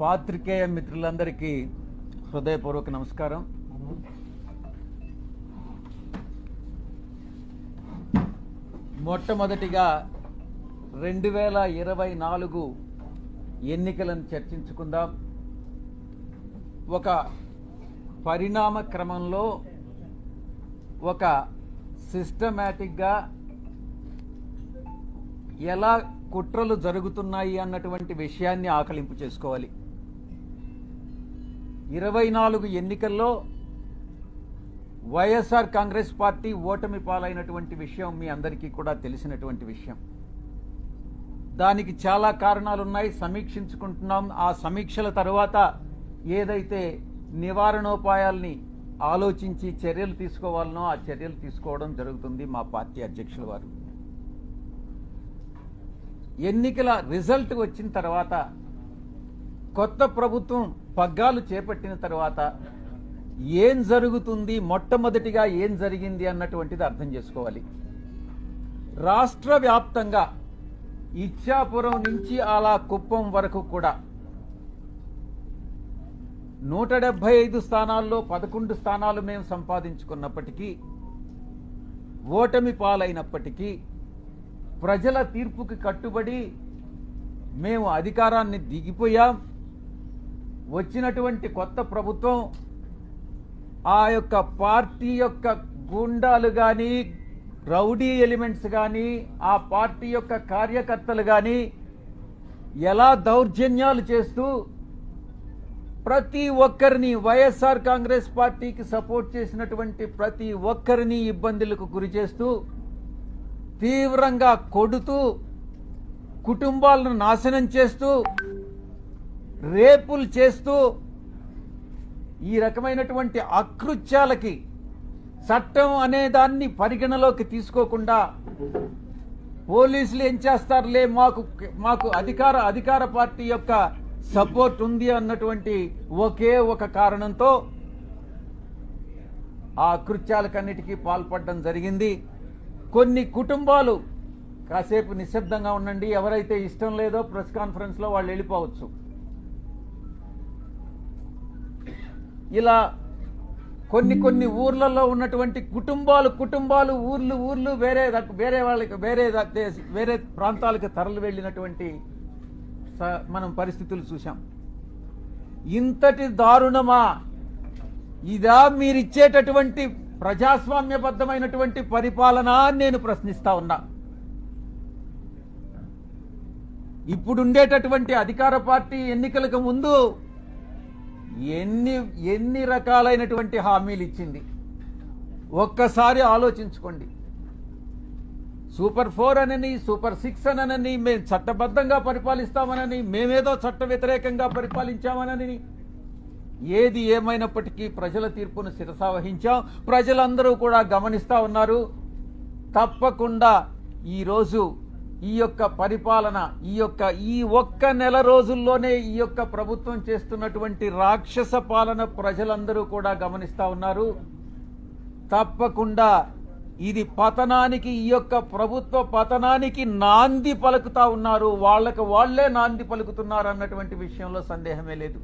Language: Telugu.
పాత్రికేయ మిత్రులందరికీ హృదయపూర్వక నమస్కారం. మొట్టమొదటిగా రెండు వేల ఇరవై నాలుగు ఎన్నికలను చర్చించుకుందాం. ఒక పరిణామ క్రమంలో ఒక సిస్టమేటిక్గా ఎలా కుట్రలు జరుగుతున్నాయి అన్నటువంటి విషయాన్ని ఆకలింపు చేసుకోవాలి. ఇరవై నాలుగు ఎన్నికల్లో వైఎస్ఆర్ కాంగ్రెస్ పార్టీ ఓటమి పాలైనటువంటి విషయం మీ అందరికీ కూడా తెలిసినటువంటి విషయం. దానికి చాలా కారణాలు ఉన్నాయి సమీక్షించుకుంటున్నాం. ఆ సమీక్షల తర్వాత ఏదైతే నివారణోపాయాల్ని ఆలోచించి చర్యలు తీసుకోవాలనో ఆ చర్యలు తీసుకోవడం జరుగుతుంది మా పార్టీ అధ్యక్షుల వారు. ఎన్నికల రిజల్ట్ వచ్చిన తర్వాత కొత్త ప్రభుత్వం పగ్గాలు చేపట్టిన తర్వాత ఏం జరుగుతుంది? మొట్టమొదటిగా ఏం జరిగింది అన్నటువంటిది అర్థం చేసుకోవాలి. రాష్ట్ర వ్యాప్తంగా ఇచ్చాపురం నుంచి అలా కుప్పం వరకు కూడా నూట డెబ్బై ఐదు స్థానాల్లో పదకొండు స్థానాలు మేము సంపాదించుకున్నప్పటికీ ఓటమి పాలైనప్పటికీ ప్రజల తీర్పుకి కట్టుబడి మేము అధికారాన్ని దిగిపోయాం. వచ్చినటువంటి కొత్త ప్రభుత్వం ఆ యొక్క పార్టీ యొక్క గుండాలు కానీ రౌడీ ఎలిమెంట్స్ కానీ ఆ పార్టీ యొక్క కార్యకర్తలు కానీ ఎలా దౌర్జన్యాలు చేస్తూ ప్రతి ఒక్కరిని వైఎస్ఆర్ కాంగ్రెస్ పార్టీకి సపోర్ట్ చేసినటువంటి ప్రతి ఒక్కరిని ఇబ్బందులకు గురి చేస్తూ తీవ్రంగా కొడుతూ కుటుంబాలను నాశనం చేస్తూ రేపులు చేస్తూ ఈ రకమైనటువంటి అకృత్యాలకి చట్టం అనే దాన్ని పరిగణలోకి తీసుకోకుండా పోలీసులు ఏం చేస్తారులే మాకు మాకు అధికార అధికార పార్టీ యొక్క సపోర్ట్ ఉంది అన్నటువంటి ఒకే ఒక కారణంతో ఆ కృత్యాలకన్నిటికీ పాల్పడడం జరిగింది. కొన్ని కుటుంబాలు కాసేపు నిశ్శబ్దంగా ఉండండి ఎవరైతే ఇష్టం లేదో ప్రెస్ కాన్ఫరెన్స్లో వాళ్ళు వెళ్ళిపోవచ్చు. ఇలా కొన్ని కొన్ని ఊర్లలో ఉన్నటువంటి కుటుంబాలు కుటుంబాలు ఊర్లు ఊర్లు వేరే వేరే వాళ్ళకి వేరే దేశ- వేరే ప్రాంతాలకు తరలి వెళ్ళినటువంటి స- మనం పరిస్థితులు చూసాం ఇంతటి దారుణమా? ఇదా మీరిచ్చేటటువంటి ప్రజాస్వామ్యబద్ధమైనటువంటి పరిపాలన నేను ప్రశ్నిస్తా ఉన్నా. ఇప్పుడుండేటటువంటి అధికార పార్టీ ఎన్నికలకు ముందు ఎన్ని ఎన్ని రకాలైనటువంటి హామీలు ఇచ్చింది? ఒక్కసారి ఆలోచించుకోండి. సూపర్ ఫోర్ అనని సూపర్ సిక్స్ అనని మేము చట్టబద్ధంగా పరిపాలిస్తామనని మేమేదో చట్ట వ్యతిరేకంగా పరిపాలించామనని. ఏది ఏమైనప్పటికీ ప్రజల తీర్పును శిరసావహించాం ప్రజలందరూ కూడా గమనిస్తా ఉన్నారు. తప్పకుండా ఈరోజు ఈ యొక్క పరిపాలన ఈ యొక్క ఈ ఒక్క నెల రోజుల్లోనే ఈ యొక్క ప్రభుత్వం చేస్తున్నటువంటి రాక్షస పాలన ప్రజలందరూ కూడా గమనిస్తా ఉన్నారు. తప్పకుండా ఇది పతనానికి ఈ యొక్క ప్రభుత్వ పతనానికి నాంది పలుకుతా ఉన్నారు. వాళ్ళకు వాళ్ళే నాంది పలుకుతున్నారు అన్నటువంటి విషయంలో సందేహమే లేదు.